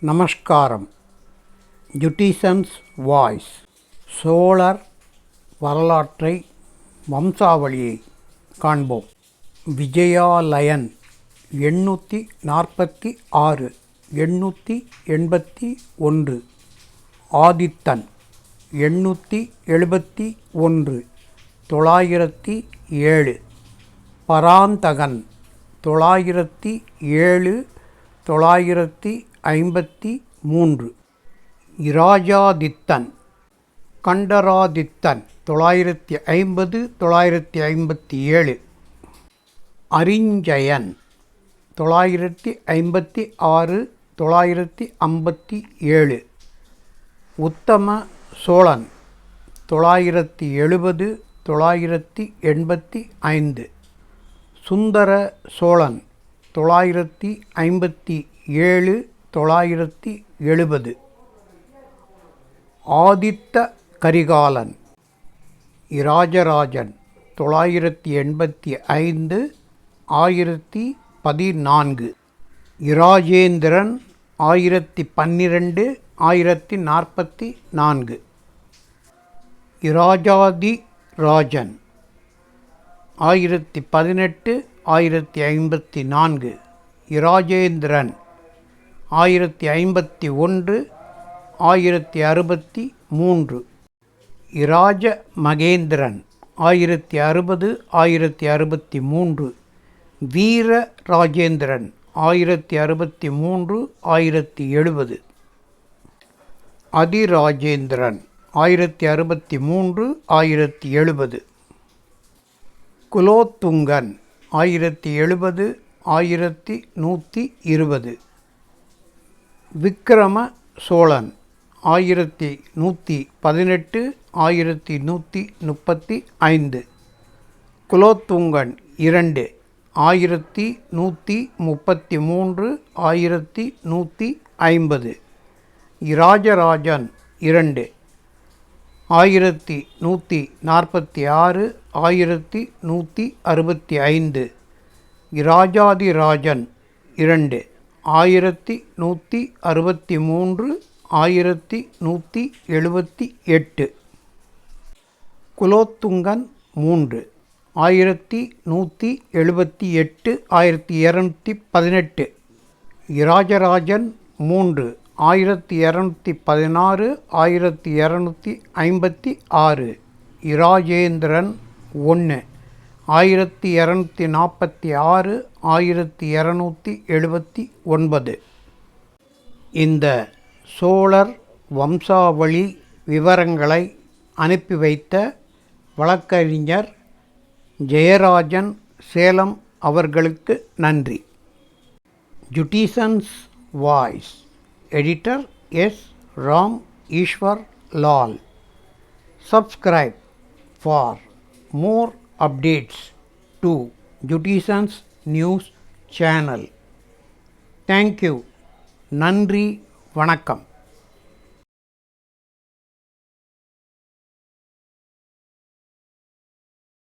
நமஸ்காரம். ஜுட்டிசன்ஸ் வாய்ஸ் சோழர் வரலாற்றை வம்சாவளியை காண்போம். விஜயாலயன் எண்ணூற்றி நாற்பத்தி ஆறு எண்ணூற்றி எண்பத்தி ஒன்று. ஆதித்தன் எண்ணூற்றி எழுபத்தி ஒன்று தொள்ளாயிரத்தி ஏழு. பராந்தகன் தொள்ளாயிரத்தி ஏழு தொள்ளாயிரத்தி ஐம்பத்தி மூன்று. இராஜாதித்தன் கண்டராதித்தன் தொள்ளாயிரத்தி ஐம்பது தொள்ளாயிரத்தி ஐம்பத்தி ஏழு. அரிஞ்சயன் தொள்ளாயிரத்தி ஐம்பத்தி ஆறு தொள்ளாயிரத்தி ஐம்பத்தி ஏழு. உத்தம சோழன் தொள்ளாயிரத்தி எழுபது தொள்ளாயிரத்தி எண்பத்தி ஐந்து. சுந்தர சோழன் தொள்ளாயிரத்தி ஐம்பத்தி ஏழு தொள்ளாயிரத்தி எழுபது. ஆதித்த கரிகாலன் இராஜராஜன் தொள்ளாயிரத்தி எண்பத்தி ஐந்து ஆயிரத்தி பதினான்கு. இராஜேந்திரன் ஆயிரத்தி பன்னிரெண்டு ஆயிரத்தி நாற்பத்தி நான்கு. இராஜாதி ராஜன் ஆயிரத்தி பதினெட்டு ஆயிரத்தி ஐம்பத்தி நான்கு. இராஜேந்திரன் ஆயிரத்தி ஐம்பத்தி ஒன்று ஆயிரத்தி அறுபத்தி மூன்று. இராஜ மகேந்திரன் ஆயிரத்தி அறுபது ஆயிரத்தி அறுபத்தி மூன்று. வீர ராஜேந்திரன் ஆயிரத்தி அறுபத்தி மூன்று ஆயிரத்தி எழுபது. அதிராஜேந்திரன் ஆயிரத்தி அறுபத்தி மூன்று ஆயிரத்தி எழுபது. குலோத்துங்கன் ஆயிரத்தி எழுபது ஆயிரத்தி நூற்றி இருபது. விக்கிரம சோழன் ஆயிரத்தி நூற்றி பதினெட்டு ஆயிரத்தி நூற்றி முப்பத்தி ஐந்து. குலோத்துங்கன் இரண்டு ஆயிரத்தி நூற்றி முப்பத்தி மூன்று ஆயிரத்தி நூற்றி ஐம்பது. இராஜராஜன் இரண்டு ஆயிரத்தி நூற்றி நாற்பத்தி ஆறு ஆயிரத்தி நூற்றி அறுபத்தி ஐந்து. இராஜாதிராஜன் இரண்டு ஆயிரத்தி நூற்றி அறுபத்தி மூன்று ஆயிரத்தி நூற்றி எழுபத்தி எட்டு. குலோத்துங்கன் மூன்று ஆயிரத்தி நூற்றி எழுபத்தி எட்டு ஆயிரத்தி இரநூத்தி பதினெட்டு. இராஜராஜன் மூன்று ஆயிரத்தி இரநூத்தி பதினாறு ஆயிரத்தி இரநூத்தி ஐம்பத்தி ஆறு. இராஜேந்திரன் ஒன்று ஆயிரத்தி இரநூத்தி நாற்பத்தி ஆறு ஆயிரத்தி இரநூத்தி எழுபத்தி ஒன்பது. இந்த சோழர் வம்சாவளி விவரங்களை அனுப்பி வைத்த வழக்கறிஞர் ஜெயராஜன் சேலம் அவர்களுக்கு நன்றி. Jutisans voice editor S Ram Eswar Lal subscribe for more updates to Jutisans News channel. Thank you. நன்றி வணக்கம்